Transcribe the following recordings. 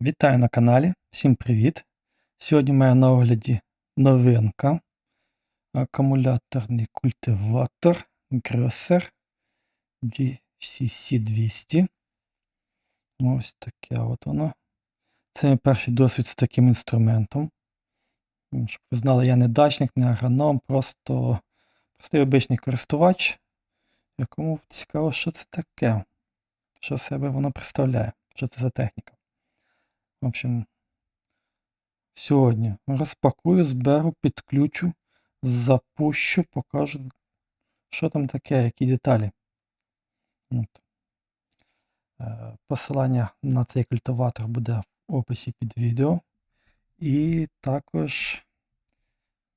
Вітаю на каналі, всім привіт! Сьогодні мене на огляді новинка. Акумуляторний культиватор Grosser GCC200. Ось таке от воно. Це мій перший досвід з таким інструментом. Ну, Щоб ви знали, я не дачник, не агроном, просто простий обичний користувач, якому цікаво, що це таке, що себе воно представляє, що це за техніка. В общем, сьогодні розпакую, зберу, підключу, запущу, покажу, що там таке, які деталі. От. Е, Посилання на цей культиватор буде в описі під відео. І також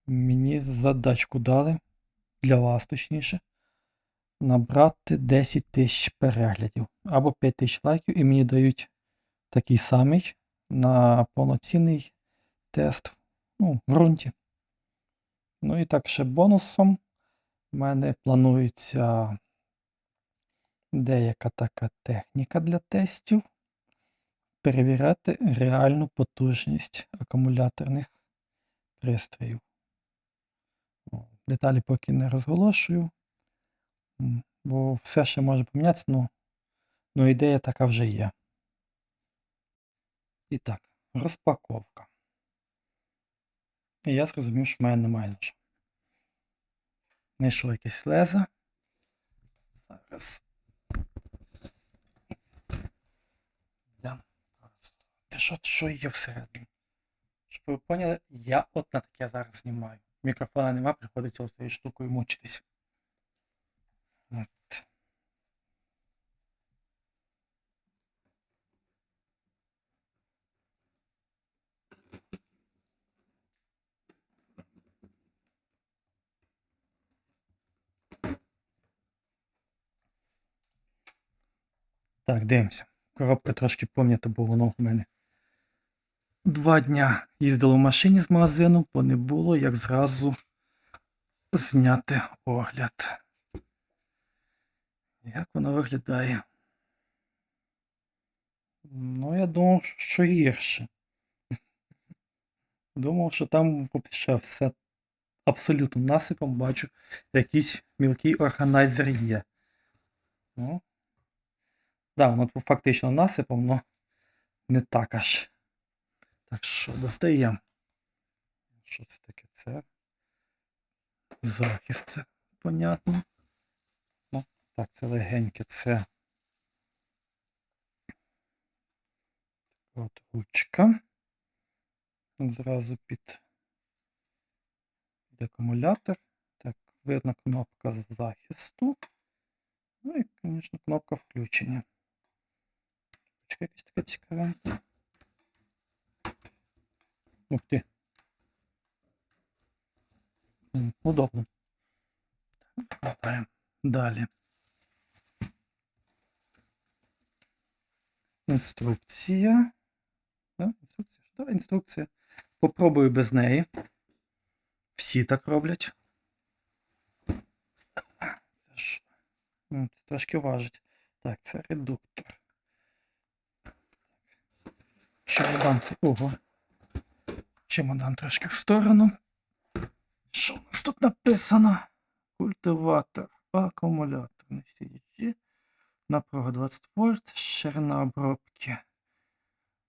мені задачку дали, для вас точніше, набрати 10 тисяч переглядів або 5 тисяч лайків, і мені дають такий самий на повноцінний тест ну, в ґрунті. Ну і так ще бонусом в мене планується деяка така техніка для тестів. Перевіряти реальну потужність акумуляторних пристроїв. Деталі поки не розголошую, бо все ще може помінятися, ну, ну ідея така вже є. І так, розпаковка. І я зрозумів, що в мене немає ножа. Знайшов якесь лезо. Зараз. Глянь. Ти що, що є всередині? Щоб ви поняли, я от на таке зараз знімаю. Мікрофона нема, приходиться цією штукою мучитись. От. Так, дивимося. Коробка трошки пом'ята, бо воно в мене. Два дня їздило в машині з магазину, бо не було як зразу зняти огляд. Як воно виглядає? Ну, я думав, що гірше. Думав, що там ще все абсолютно насипом бачу, якийсь мілкий органайзер є. Ну, да, воно фактично насипом, але не так аж. Так що достаємо. Що це таке? Це захист, понятно. Ну, так, це легеньке, це от ручка. Зразу під акумулятор. Так, видно кнопка захисту. Ну і, звісно, кнопка включення. Ручка якась така цікавенька. Ух ти. Удобно. Вкладаємо далі. Інструкція. Да? Інструкція. Да, інструкція. Попробую без неї. Всі так роблять. Це ж це трошки важить. Так, це редуктор. Чемодан це. Ого. Чемодан трошки в сторону. Що у нас тут написано? Культиватор, акумуляторний CG. Напруга 20 вольт, ширина обробки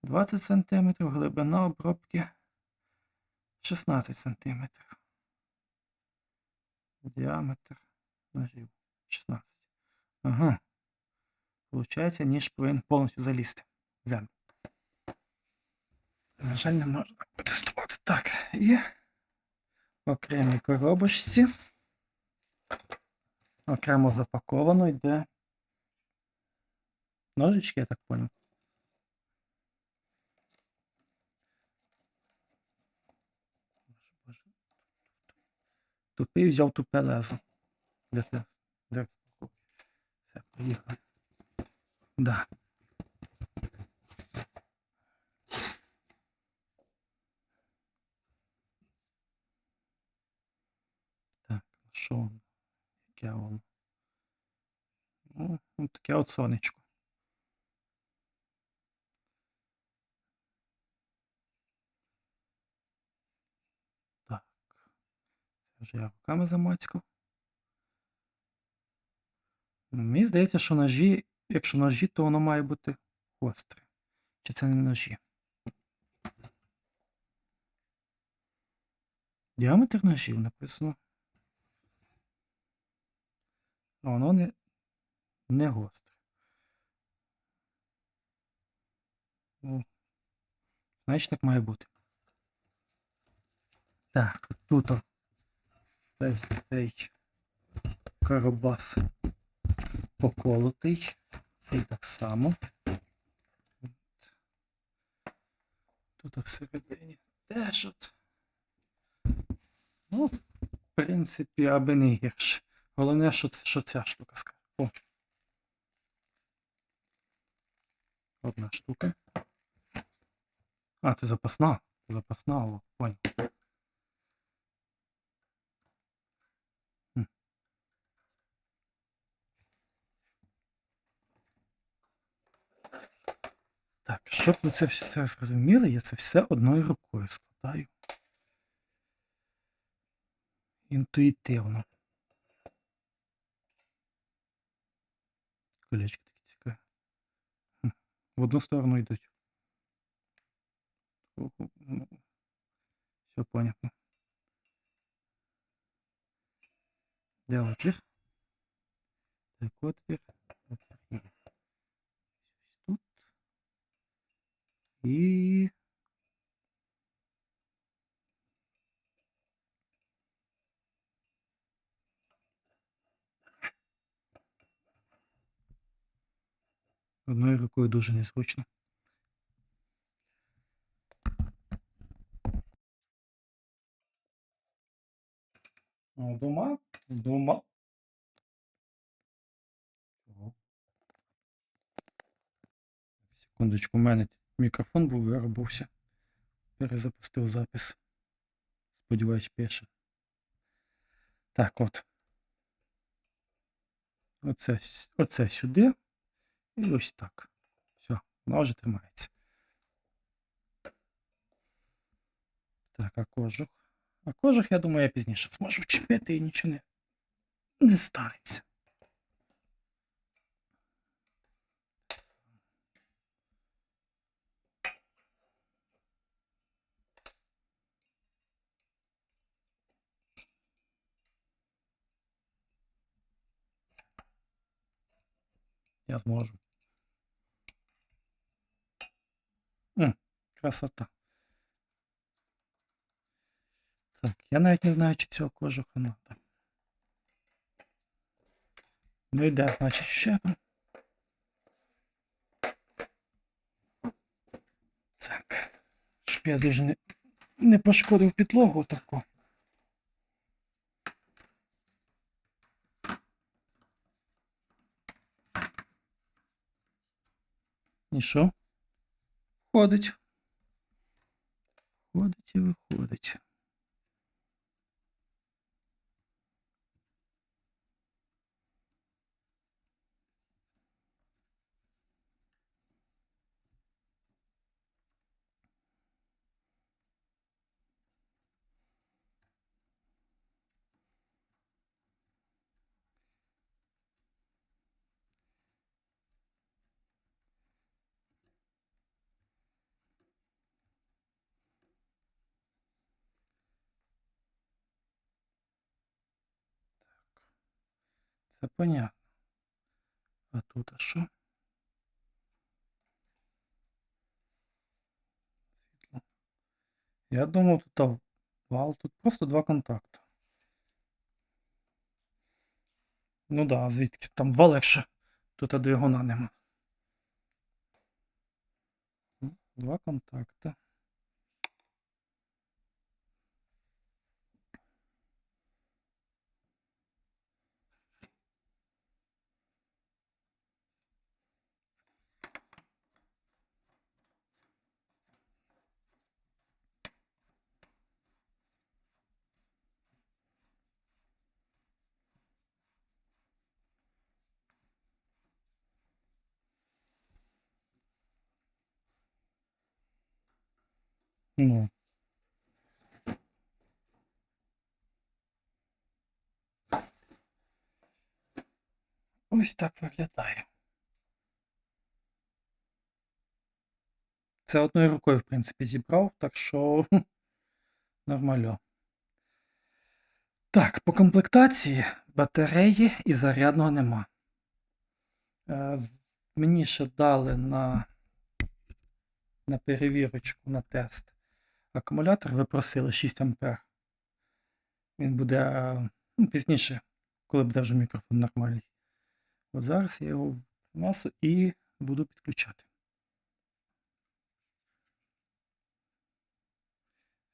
20 см, глибина обробки 16 см. Діаметр ножів 16. Ага. Получається, ніж повинен повністю залізти в землю. На жаль, не можна протестувати. Так, і в окремій коробочці. Окремо запаковано йде ножички, я так понял. Тупий взяв тупе лезо. Для тест. Для. Все, поїхали. Да. що воно? Яке воно? Ну, от таке от сонечко. Так. Це вже я руками замацькав. Ну, мені здається, що ножі, якщо ножі, то воно має бути гостре. Чи це не ножі? Діаметр ножів написано. А воно не, не гостре. Ну, значить так має бути. Так, тут ось цей карабас поколотий. Цей так само. Тут всередині теж от. Ну, в принципі, аби не гірше. Головне, що, що ця штука скаже. О. Одна штука. А, це запасна. Запасна, о, понял. Так, щоб ви це все зрозуміли, я це все одною рукою складаю. Інтуїтивно. Колечки такі цікаві. Хм. В одну сторону йдуть. Все понятно. Де отвір? Так, отвір. Отвір є. Ось тут. І. Одною рукою дуже незручно. Ну, Дома? Дома. Секундочку, у мене мікрофон був виробився. Перезапустив запис. Сподіваюсь, пише. Так, от. Оце, оце сюди. І ось так. Все, вона вже тримається. Так, а кожух. А кожух, я думаю, я пізніше зможу вчепити і нічого не, не станеться. Я зможу. Красота. Так, я навіть не знаю, чи цього кожуха надо. Ну йде, значить, щепом. Так. Щоб я дуже не, не пошкодив підлогу таку. І що? Входить. Входить і виходить. Це понятно. А тут а що? Світло. Я думав, тут вал, тут просто два контакти. Ну да, звідки там вал, якщо тут двигуна нема. Два контакти. Ну. Ось так виглядає. Це одною рукою, в принципі, зібрав, так що нормально. Так, по комплектації батареї і зарядного нема. Е, мені ще дали на на перевірочку на тест акумулятор. Ви просили 6 А. Він буде е, ну, пізніше, коли буде вже мікрофон нормальний. От зараз я його принесу і буду підключати.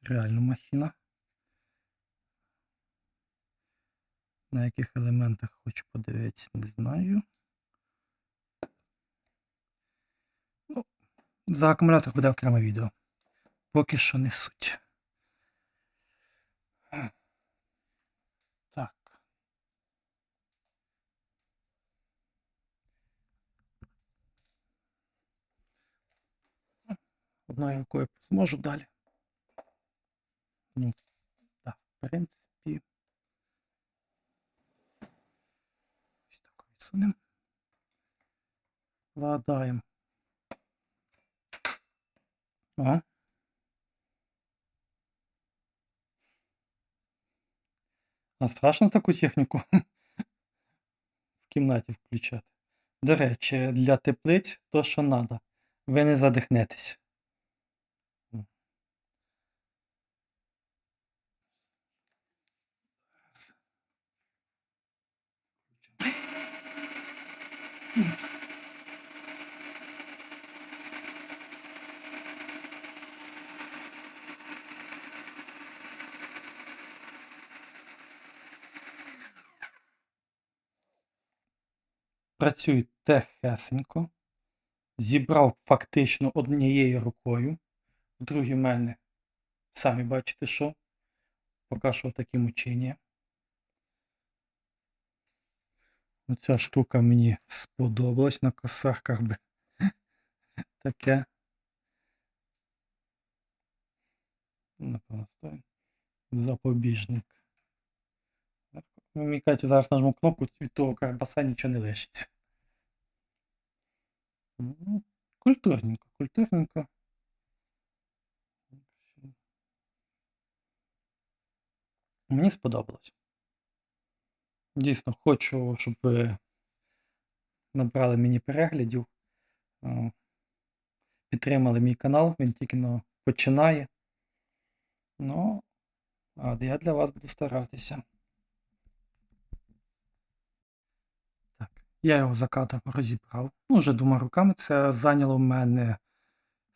Реально махіна. На яких елементах хочу подивитися, не знаю. Ну, за акумулятор буде окреме відео. Поки що не суть. Так. Одною рукою зможу далі. Ну, так, в принципі. Ось так відсунемо. Вкладаємо. О. А страшно таку техніку в кімнаті включати. До речі, для теплиць то, що треба. Ви не задихнетесь. М. Працюють тихесенько. Зібрав фактично однією рукою. В другій мене, самі бачите, що. Поки що такі мучення. Оця штука мені сподобалась на косарках би. Таке. Напевно, стоїть. Запобіжник. Ну, Мені кажеться, зараз нажму кнопку, від того карбаса нічого не лишиться. Ну, Культурненько, культурненько. Мені сподобалось. Дійсно, хочу, щоб ви набрали мені переглядів, е, підтримали мій канал, він тільки но починає. Ну, а я для вас буду старатися. Так, я його за кадром розібрав. Ну, вже двома руками. Це зайняло в мене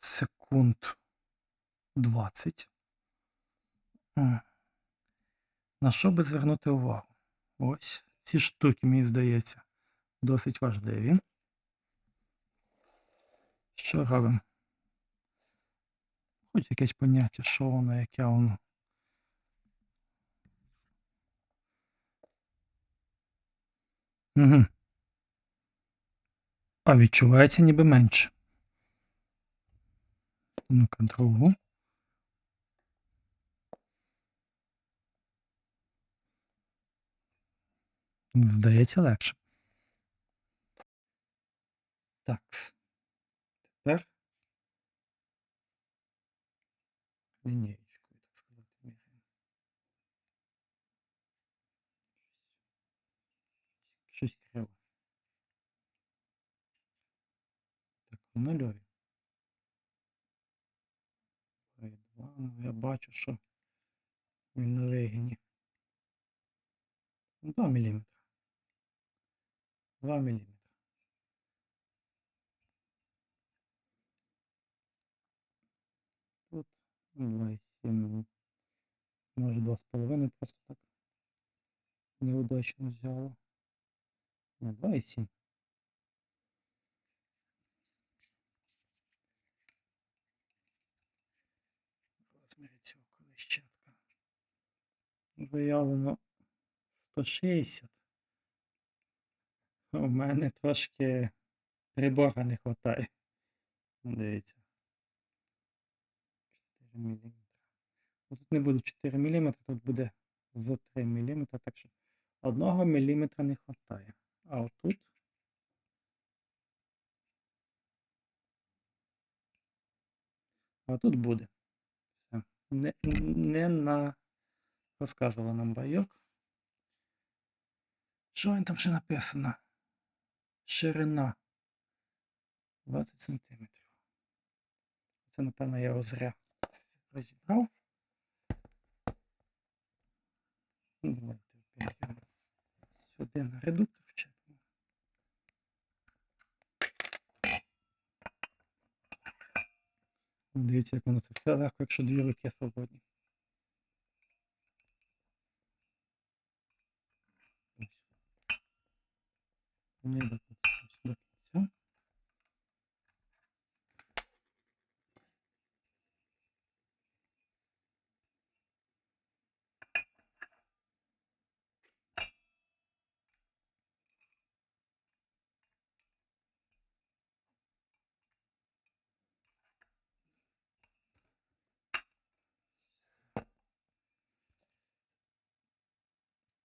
секунд 20. На що би звернути увагу? Ось ці штуки, мені здається, досить важливі. Що робимо? Хоч якесь поняття, що воно, яке воно. Угу. А відчувається ніби менше. Ну-ка, другу. Здається, легше. Так. Тепер лінієчкою, нульові. Ой, два. Ну, я бачу, що він на вигині. 2 мм. 2 мм. Тут 2,7. Може 2,5 просто так. Неудачно взяло. Не, 2,7. заявлено 160. У мене трошки прибора не вистачає. Ну, дивіться. 4 мм. Ну, тут не буде 4 мм, тут буде за 3 мм, так що 1 мм не вистачає. А отут. А тут буде. Не, не на розказувала нам байок. Що він там ще написано? Ширина 20 см. Це, напевно, я його зря розібрав. Ну, Давайте опять сюди на редуктор вчепимо. Дивіться, як воно це все легко, якщо дві руки свободні. Ось. Не до кінця.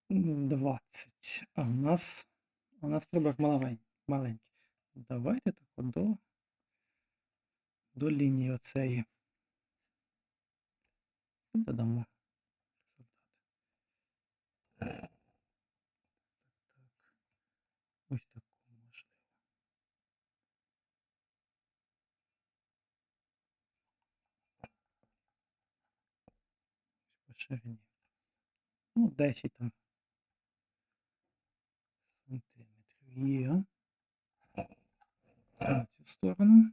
20. А в нас, у нас прибор маленький. маленький. Давайте так от до, до лінії оцеї. І Додамо результат. Так, так. Ось таку можливо. Ось по ширині. Ну, 10 там Є. На цю сторону.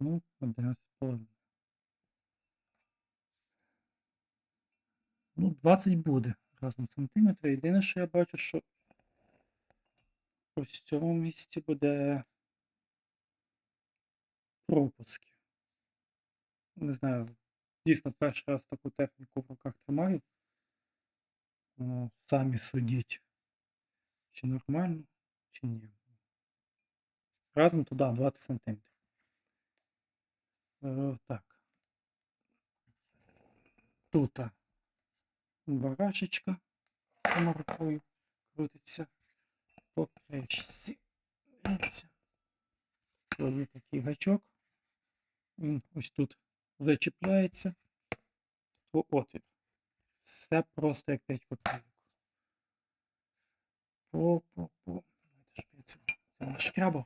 Ну, 11,5. Ну, 20 буде разом сантиметрів. Єдине, що я бачу, що ось в цьому місці буде пропуски. Не знаю, дійсно перший раз таку техніку в руках тримаю. Ну, самі судіть, чи нормально, чи ні. Разом туди 20 сантиметрів. Е, так. Тут барашечка сама рукою крутиться по кришці. Тут такий гачок. Він ось тут зачіпляється. в отвір. Все просто як 5 копійок. По-по-по. Це, це нашкрябав.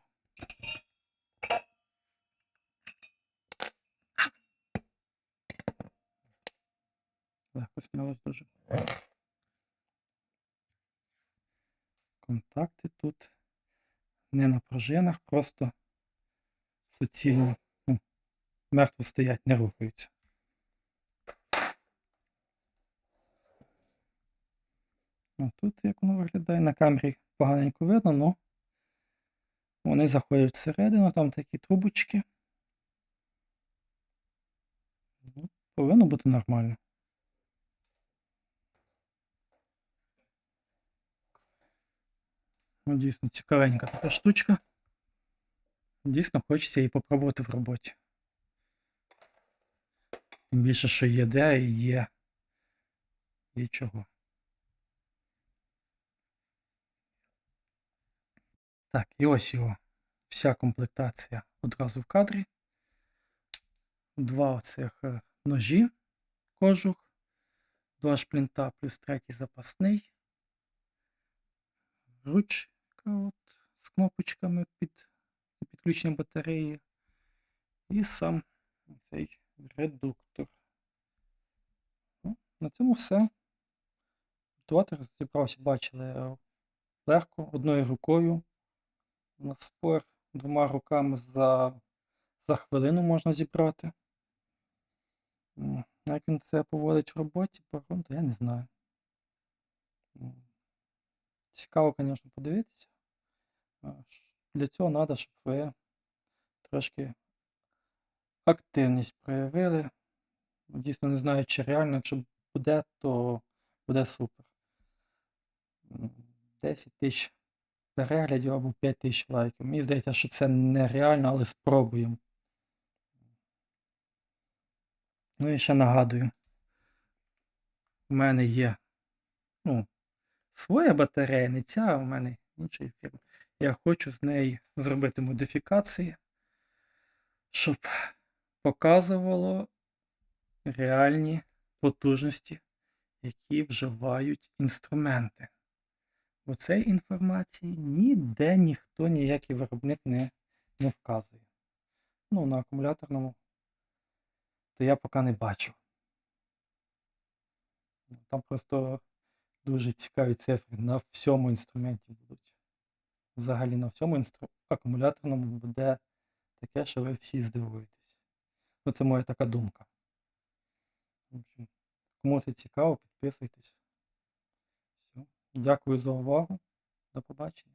Легко снялось дуже. Контакти тут не на пружинах, просто суцільно ну, мертво стоять, не рухаються. А тут як воно виглядає на камері поганенько видно, але вони заходять всередину, там такі трубочки. Ну, повинно бути нормально. Ну, дійсно цікавенька така штучка. Дійсно, хочеться її попробувати в роботі. Тим більше, що є де і є. Є чого. Так, і ось його вся комплектація одразу в кадрі. Два оцих е, ножі кожух, два шплінта плюс третій запасний. Ручка от, з кнопочками під підключення батареї. І сам цей редуктор. Ну, на цьому все. Готувати розібрався, бачили легко, одною рукою. На спор двома руками за, за хвилину можна зібрати. Як він це поводить в роботі, я не знаю. Цікаво, звісно, подивитися. Для цього треба, щоб ви трошки активність проявили. Ну, Дійсно не знаю, чи реально, якщо буде, то буде супер. 10 тисяч переглядів або 5 тисяч лайків. Мені здається, що це нереально, але спробуємо. Ну і ще нагадую, у мене є ну, своя батарея, не ця, а у мене іншої фірми. Я хочу з неї зробити модифікації, щоб показувало реальні потужності, які вживають інструменти. Бо цієї інформації ніде ніхто, ніякий виробник не, не вказує. Ну, на акумуляторному, то я поки не бачив. Там просто дуже цікаві цифри. На всьому інструменті будуть. Взагалі на всьому інстру... акумуляторному буде таке, що ви всі здивуєтесь. Ну, це моя така думка. Кому це цікаво, підписуйтесь. Все. Дякую за увагу. До побачення.